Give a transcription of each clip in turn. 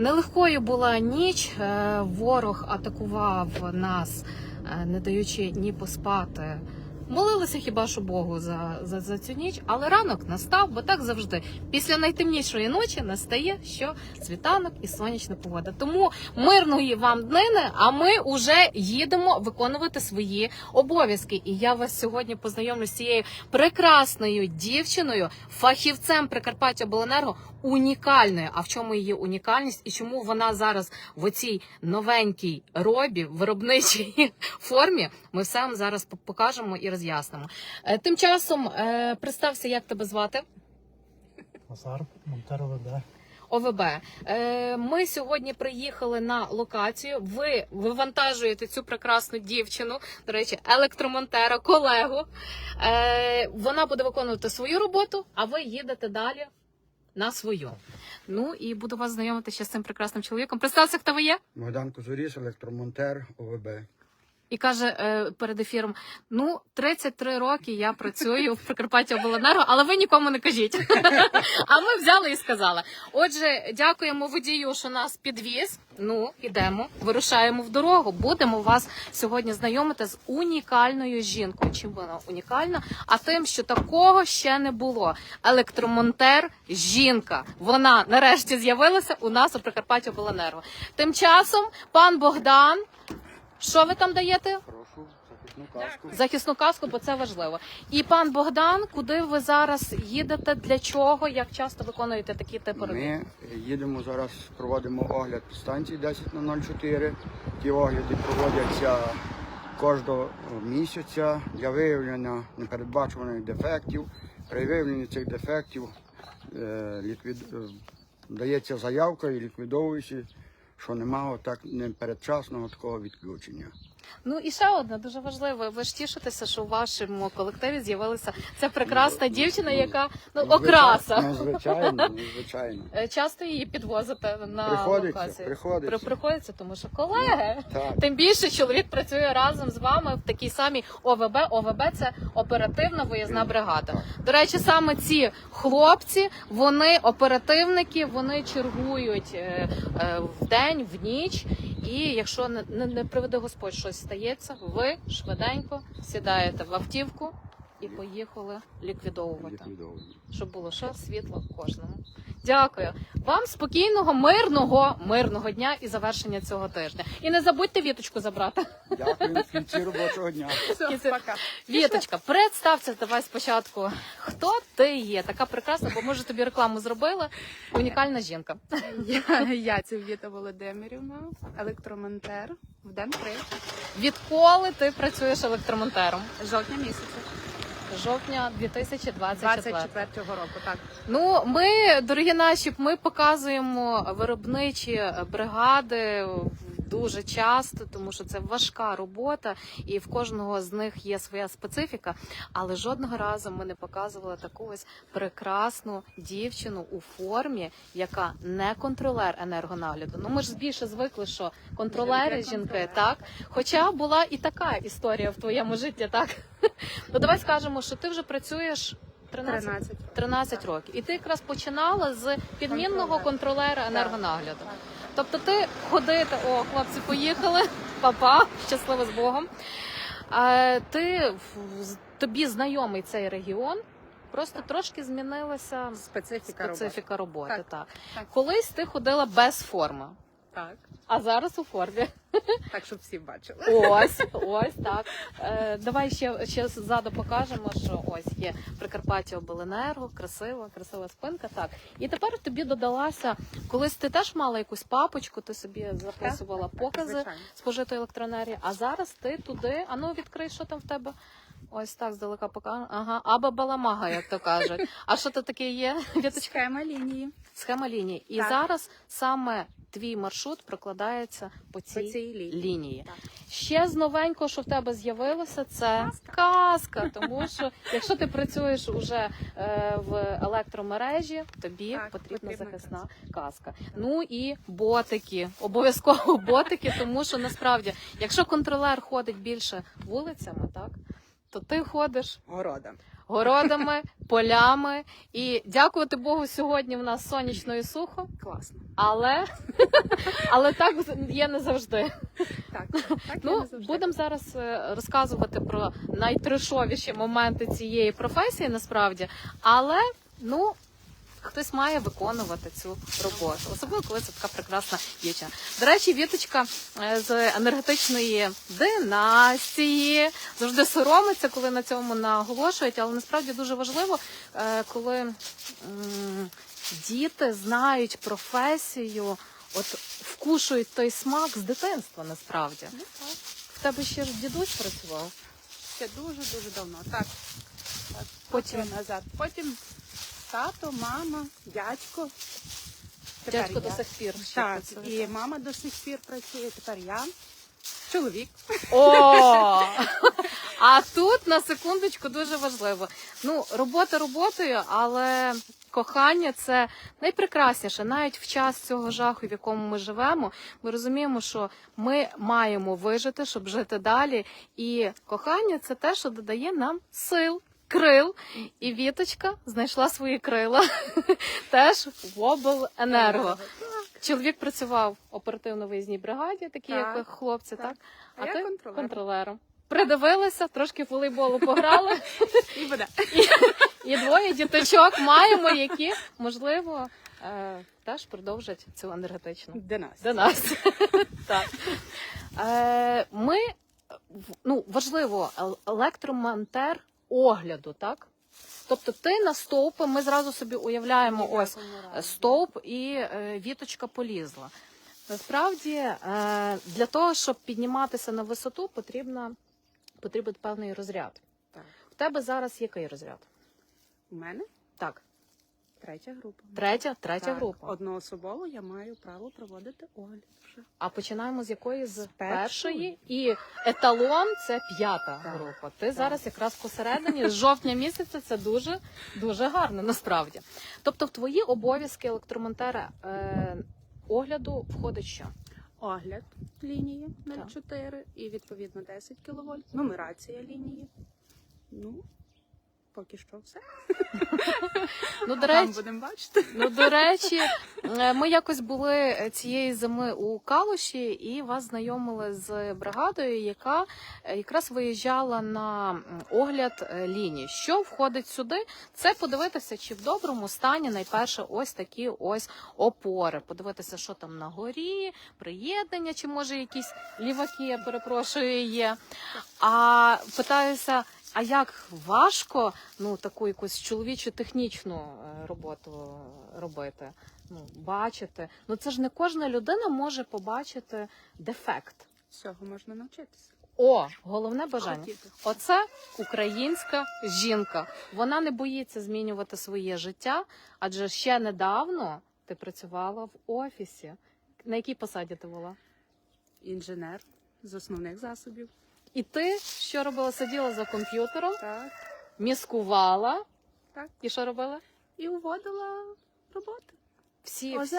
Нелегкою була ніч. Е, Ворог атакував нас, е, не даючи ні поспати. Молилися хіба що Богу за, за, за цю ніч, але ранок настав, бо так завжди. Після найтемнішої ночі настає що світанок і сонячна погода. Тому мирної вам днини, а ми вже їдемо виконувати свої обов'язки. І я вас сьогодні познайомлю з цією прекрасною дівчиною, фахівцем Прикарпаття Обленерго, унікальною. А в чому її унікальність і чому вона зараз в оцій новенькій робі, виробничій формі? Ми все вам зараз покажемо і роз'яснимо. Е, Тим часом е, представся, як тебе звати. Назар, Монтеро ВБ. ОВБ. Ми сьогодні приїхали на локацію. Ви вивантажуєте цю прекрасну дівчину, до речі, електромонтера, колегу. Е, Вона буде виконувати свою роботу, а ви їдете далі на свою. Ну і буду вас знайомити ще з цим прекрасним чоловіком. Представся, хто ви є? Богдан Козуріс, електромонтер ОВБ. І каже е, перед ефіром: ну, 33 роки я працюю в Прикарпатті Обленерго, але ви нікому не кажіть. А ми взяли і сказали. Отже, дякуємо водію, що нас підвіз. Ну, ідемо, вирушаємо в дорогу. Будемо вас сьогодні знайомити з унікальною жінкою. Чим вона унікальна? А тим, що такого ще не було. Електромонтер, жінка. Вона нарешті з'явилася у нас у Прикарпатті Обленерго. Тим часом пан Богдан. Що ви там даєте? Прошу, захисну каску. Захисну каску, бо це важливо. І пан Богдан, куди ви зараз їдете? Для чого? Як часто виконуєте такі типи робіт? Ми їдемо зараз, проводимо огляд станції 10 на 04. Ті огляди проводяться кожного місяця для виявлення непередбачуваних дефектів. При виявленні цих дефектів е, ліквід... е, дається заявка і ліквідовується, що немає так непередчасного такого відключення. Ну і ще одне дуже важливе. Ви ж тішитеся, що у вашому колективі з'явилася ця прекрасна дівчина, яка ну Ну, окраса. Ну, звичайно, ну, звичайно. Е, Часто її підвозите на Приходиться, локації? приходиться. При- приходиться, тому що колеги. Так. Тим більше чоловік працює разом з вами в такій самій ОВБ. ОВБ це оперативна виїзна бригада. До речі, саме ці хлопці, вони оперативники, вони чергують е, е, в день, в ніч. І якщо не, не, не приведе Господь щось стається, ви швиденько сідаєте в автівку і поїхали ліквідовувати Ліквідовано. щоб було ще світло кожному. Дякую вам спокійного, мирного, мирного дня і завершення цього тижня. І не забудьте віточку забрати. Дякую в кінці робочого дня. Кінці- Віточка, представся давай спочатку. Хто ти є? Така прекрасна, бо може тобі рекламу зробили. Унікальна жінка. Я, я це Віта Володимирівна, електромонтер в Ден-3, Відколи ти працюєш електромонтером? жовтня місяця, Жовтня 2024. 24-го року. Так Ну, ми, дорогі наші, ми показуємо виробничі бригади дуже часто, тому що це важка робота, і в кожного з них є своя специфіка. Але жодного разу ми не показували таку ось прекрасну дівчину у формі, яка не контролер енергонагляду. Ну ми ж більше звикли, що контролери Жінки так. Хоча була і така історія в твоєму житті, так. Ну давай скажемо, що ти вже працюєш 13 13. 13 років. І ти якраз починала з підмінного контролера енергонагляду. Тобто ти ходити, о, хлопці поїхали, папа, щасливо з Богом. А ти тобі знайомий цей регіон. Просто трошки змінилася Специфіка, роботи. специфіка роботи. Так. Так, так. Колись ти ходила без форми, Так, а зараз у формі. так, щоб всі бачили. Ось, ось так. Е, давай ще, ще ззаду покажемо, що ось є Прикарпаття Обленерго, красива, красива спинка. Так. І тепер тобі додалася, колись ти теж мала якусь папочку, ти собі записувала Так, покази спожитої електроенергії, а зараз ти туди, а ну відкрий, що там в тебе. Ось так здалека покажу. Ага, аба баламага, як то кажуть. А що це таке є? Віточка? Схема лінії Схема лінії. І Так. зараз саме твій маршрут прокладається по цій, по цій лінії. лінії. Так. Ще з новенького, що в тебе з'явилося, це казка. Тому що якщо ти працюєш уже е, в електромережі, тобі Так, потрібна потрібна захисна каска. Ну і ботики, обов'язково ботики, тому що насправді, якщо контролер ходить більше вулицями, так то ти ходиш Города. Городами, полями. І дякувати Богу, сьогодні в нас сонячно і сухо, Класно. але, але так є не завжди. Так, так Ну, будемо зараз е, розказувати про найтрешовіші моменти цієї професії, насправді, але ну. Хтось має виконувати цю роботу, особливо коли це така прекрасна дівчина. До речі, віточка е, з енергетичної династії завжди соромиться, коли на цьому наголошують, але насправді дуже важливо, е, коли діти знають професію, от вкушують той смак з дитинства, насправді. Ну. В тебе ще ж дідусь працював. Ще дуже дуже давно. Так. Потім назад. Потім тато, мама, дядько. Тепер Дядько я. до сих пір Так, працює. і мама до сих пір працює. Тепер я. Чоловік. О! А тут на секундочку дуже важливо. Ну, робота роботою, але кохання це найпрекрасніше. Навіть в час цього жаху, в якому ми живемо, ми розуміємо, що ми маємо вижити, щоб жити далі. І кохання це те, що додає нам сил. Крил і Віточка знайшла свої крила теж в обленерго. Чоловік працював в оперативно-виїзній бригаді, такі Так, як хлопці, так? так. А, А я ти контролер. контролером. Придивилися, трошки волейболу пограли, І буде. і двоє діточок маємо, які, можливо, е, теж продовжать цю енергетичну. До нас. До нас. так. Е, ми, ну, важливо, ел- електромонтер огляду, так? Тобто ти на стовпи, ми зразу собі уявляємо ось стовп і е, віточка полізла. Насправді, е, для того, щоб підніматися на висоту, потрібна, потрібен певний розряд. Так. В тебе зараз який розряд? У мене Так, третя група. третя, третя Так, група. Одноособово я маю право проводити огляд. вже. А починаємо з якої? З першої. першої. І еталон це п'ята Так. група. Ти зараз якраз посередині, з жовтня місяця це дуже, дуже гарно насправді. Тобто, в твої обов'язки електромонтера е, огляду входить що? Огляд лінії 0,4 і відповідно 10 кВт. Нумерація лінії. Ну, поки що все. Ну, до речі, будемо бачити. Ну, до речі, е, ми якось були цієї зими у Калуші і вас знайомили з бригадою, яка е, якраз виїжджала на огляд е, ліній. Що входить сюди? Це подивитися, чи в доброму стані найперше ось такі ось опори. Подивитися, що там на горі, приєднання, чи може якісь ліваки, я перепрошую, є. А питаюся. А як важко ну таку якусь чоловічу технічну е, роботу робити? Ну бачити. Ну це ж не кожна людина може побачити дефект. Всього можна навчитися. О, головне бажання. Оце українська жінка. Вона не боїться змінювати своє життя, адже ще недавно ти працювала в офісі. На якій посаді ти була? Інженер з основних засобів. І ти що робила? Сиділа за комп'ютером, Так. міскувала. Так. І що робила? І уводила роботи. Всі, всі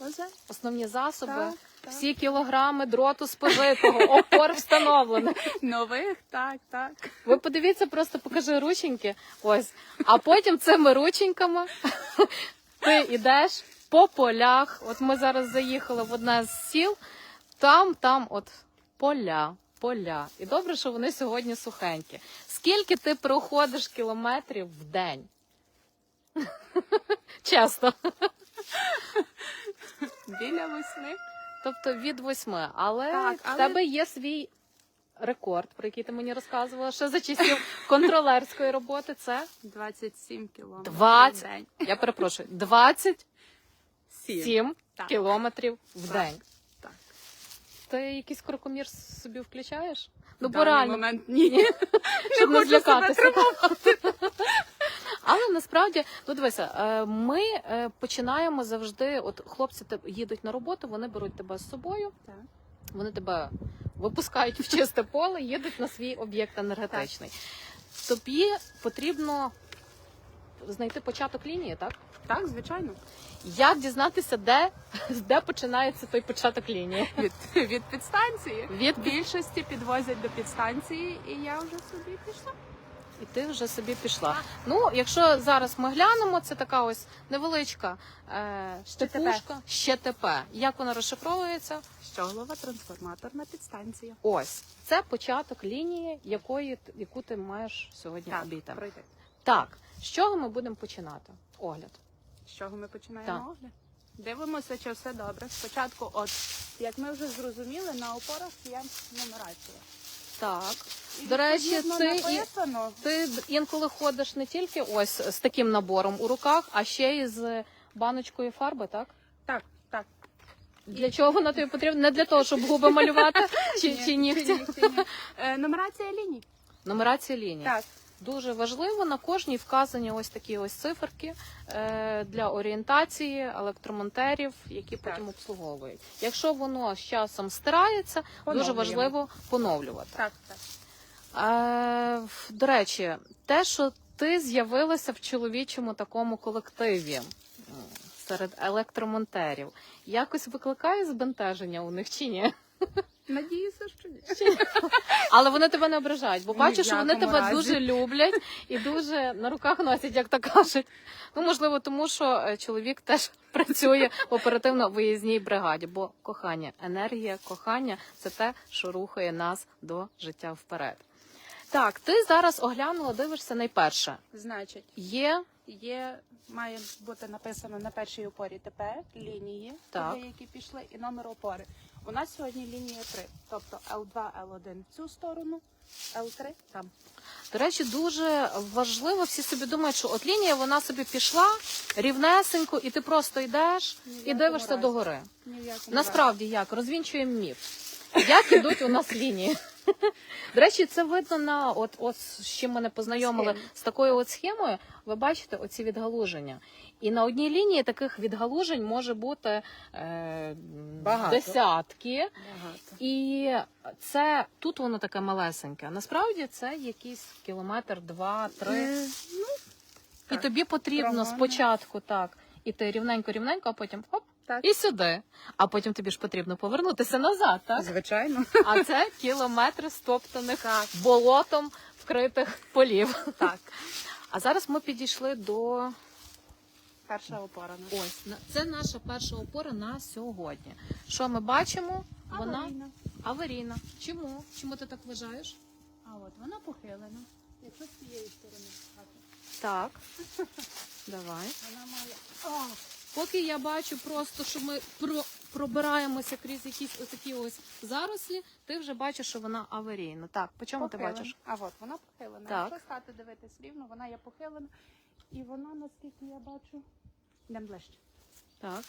Озе, основні засоби, Так, так. всі кілограми дроту спожитого, опор встановлених. Нових, так, так. Ви подивіться, просто покажи рученьки. Ось. А потім цими рученьками ти йдеш по полях. От ми зараз заїхали в одне з сіл, там, там, от поля. Поля. І добре, що вони сьогодні сухенькі. Скільки ти проходиш кілометрів в день? Чесно. Біля восьми. Тобто від восьми. Але, Так, в але- тебе є свій рекорд, про який ти мені розказувала ще за часів контролерської роботи. Це 27 кілометрів. 20. в день. я перепрошую, 27 Сім. Кілометрів в Так. день. Так. Ти якийсь крокомір собі включаєш? Ну, бо реально, момент ні. щоб не злякатися. Але насправді, ну дивися, е, ми е, починаємо завжди. От хлопці їдуть на роботу, вони беруть тебе з собою, Так. вони тебе випускають в чисте поле, їдуть на свій об'єкт енергетичний. Тобі потрібно знайти початок лінії, так? Так, звичайно. Як дізнатися, де, де починається той початок лінії? Від, від підстанції. Від Більшості підвозять до підстанції, і я вже собі пішла. і ти вже собі пішла. Ну, якщо зараз ми глянемо, це така ось невеличка е, штепушка, щетепе. Як вона розшифровується? Щоглова трансформаторна підстанція. Ось це початок лінії, якої яку ти маєш сьогодні обійти. Так, з чого ми будемо починати? Огляд. З чого ми починаємо Так. огляд? Дивимося, чи все добре. Спочатку, от як ми вже зрозуміли, на опорах є нумерація. Так. І, До речі, відповідно, ти і- написано, Ти інколи ходиш не тільки ось з таким набором у руках, а ще й з баночкою фарби, так? Так, так. Для чого вона тобі потрібна? Не для того, щоб губи малювати чи, Ні, чи нігті. нігті, ні. Е, Нумерація ліній. Нумерація ліній. Так. Дуже важливо на кожній вказані ось такі ось циферки е, для орієнтації електромонтерів, які Так. потім обслуговують. Якщо воно з часом стирається, дуже важливо поновлювати. Так, так. Е, до речі, те, що ти з'явилася в чоловічому такому колективі серед електромонтерів, якось викликає збентеження у них чи ні? Надіюся, що ні. Але вони тебе не ображають, бо Ні в бачу, що вони якому тебе разі. дуже люблять і дуже на руках носять, як то кажуть. Ну, можливо, тому що е, чоловік теж працює в оперативно-виїзній бригаді, бо кохання, енергія, кохання це те, що рухає нас до життя вперед. Так, ти зараз оглянула, дивишся найперше. Значить, Є є, має бути написано на першій опорі ТП лінії, Так. туди, які пішли, і номер опори. У нас сьогодні лінія 3, тобто L2, L1 в цю сторону, L3 там. До речі, дуже важливо, всі собі думають, що от лінія вона собі пішла рівнесенько, і ти просто йдеш і дивишся разі. догори. Насправді як розвінчуємо міф. Як ідуть у нас лінії? До речі, це видно на от, от з чим мене познайомили Схемі. з такою от схемою. Ви бачите оці відгалуження. І на одній лінії таких відгалужень може бути е, Багато. десятки. Багато. І це тут воно таке малесеньке. Насправді це якийсь кілометр, два, три. Е, І так. тобі потрібно Прогони. спочатку так іти рівненько, рівненько, а потім хоп, Так. і сюди. А потім тобі ж потрібно повернутися назад, так? Звичайно. А це кілометри стоптаних болотом вкритих полів. Так. А зараз ми підійшли до Перша опора. наша. ось на- це наша перша опора на сьогодні. Що ми бачимо? Вона Аварійна. аварійна. Чому? Чому ти так вважаєш? А от вона похилена. Якщо з цієї сторони брати, Так. Давай. вона має. О, Поки я бачу просто, що ми про, пробираємося крізь якісь отакі ось зарослі, ти вже бачиш, що вона аварійна. Так, по чому ти похилена. бачиш? А от вона похилена. Так. Якщо стати дивитись рівно, вона є похилена. І вона, наскільки я бачу, йдемо ближче. Так.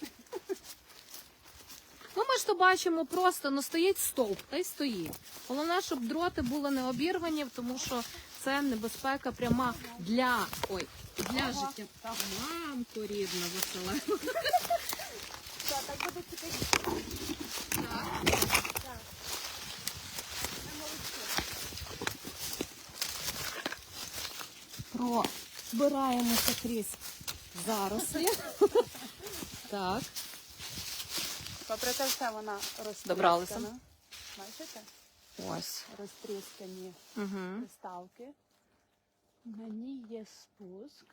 Ну, ми ж то бачимо просто, ну стоїть стовп, та й стоїть. Головне, щоб дроти були не обірвані, тому що це небезпека пряма для ой, для життя. Мамко рідна, весела. Що, так буде цікавіше. Пробираємося крізь зарослі. Так. Попри те все вона розтріскана. Добралися. Бачите? Ось. Розтріскані Угу. приставки. На ній є спуск.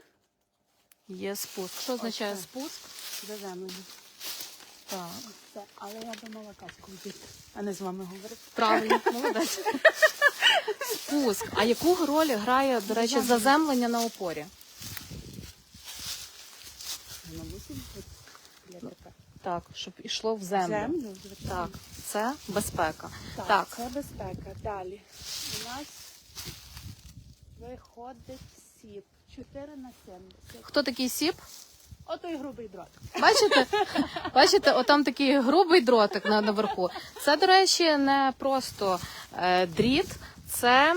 Є спуск. Що означає Оце. спуск? Заземлення. Так. Це, але я думала казку йти, а не з вами говорити. Правильно, молодець. Спуск. А яку роль грає, до речі, заземлення на опорі? Воно мусить бути для ТП. Так, щоб ішло в землю. Землю. Так, це безпека. Так, Так. це безпека. Далі. У нас виходить сіп. 4 на 70. Хто такий сіп? Ото і грубий дрот. Бачите? Бачите, отам такий грубий дротик на наверху. Це, до речі, не просто е, дріт. Це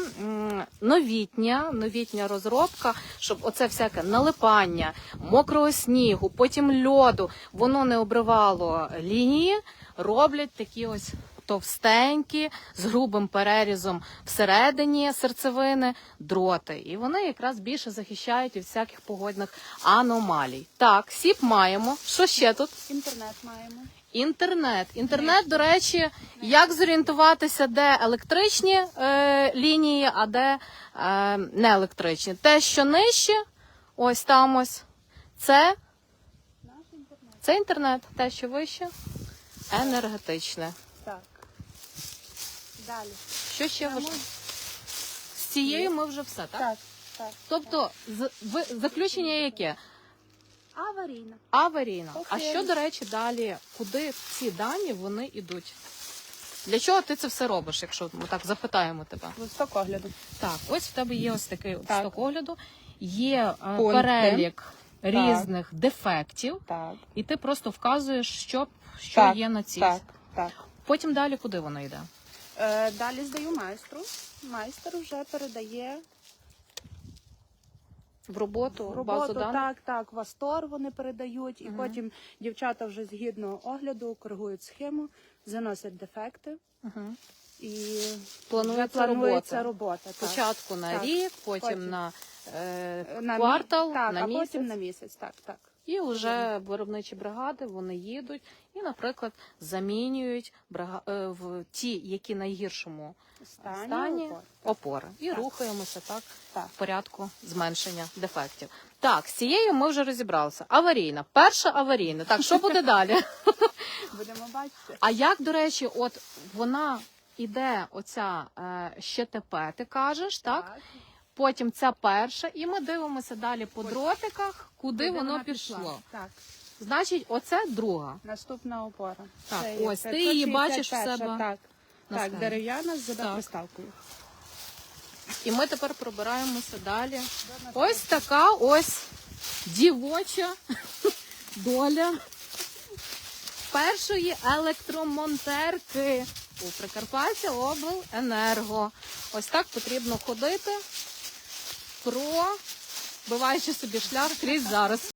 новітня, новітня розробка, щоб оце всяке налипання, мокрого снігу, потім льоду, воно не обривало лінії, роблять такі ось товстенькі, з грубим перерізом всередині серцевини, дроти. І вони якраз більше захищають від всяких погодних аномалій. Так, сіп маємо. Що ще тут? Інтернет маємо. Інтернет. Інтернет, до речі, як зорієнтуватися, де електричні е, лінії, а де е, не електричні. Те, що нижче, ось там ось, це, інтернет. це інтернет, те, що вище, енергетичне. Так. Далі. Що ще важливо? З цією ми вже все, так? Так, так. Тобто, з, ви- заключення яке? Аварійна. Аварійна. А що, до речі, далі? Куди ці дані вони йдуть? Для чого ти це все робиш, якщо ми так запитаємо тебе? Листок огляду. Так, ось в тебе є ось такий Так. сток огляду, є е, Пункти. перелік різних дефектів, Так. і ти просто вказуєш, що, що Так, є на цій. Так, так. Потім далі куди воно йде? Е, далі здаю майстру. Майстер вже передає В роботу, в роботу базу даних? Так, так, в Астор вони передають, і Мгм. потім дівчата вже згідно огляду коригують схему, заносять дефекти Угу. і Планується планується робота. робота. так. Спочатку на Так. рік, потім, Потім. на, е, На квартал, так, на а місяць. потім на місяць. Так, так. І вже виробничі бригади вони їдуть і, наприклад, замінюють брига... е, в ті, які найгіршому Стані, стані опор. опори. І Так. рухаємося так Так. в порядку зменшення дефектів. Так, з цією ми вже розібралися. Аварійна, перша аварійна. Так, що буде далі? Будемо бачити. А як, до речі, от вона іде, оця е, ЩТП, ти кажеш, так? Потім ця перша, і ми дивимося далі по дротиках, куди, воно пішло. Так. Значить, оце друга. Наступна опора. Так, Це ось, ти її бачиш в себе Так, так дерев'яна з Так. І ми тепер пробираємося далі. Ось така ось дівоча доля першої електромонтерки у Прикарпаття Обленерго. Ось так потрібно ходити, пробиваючи собі шлях крізь зараз.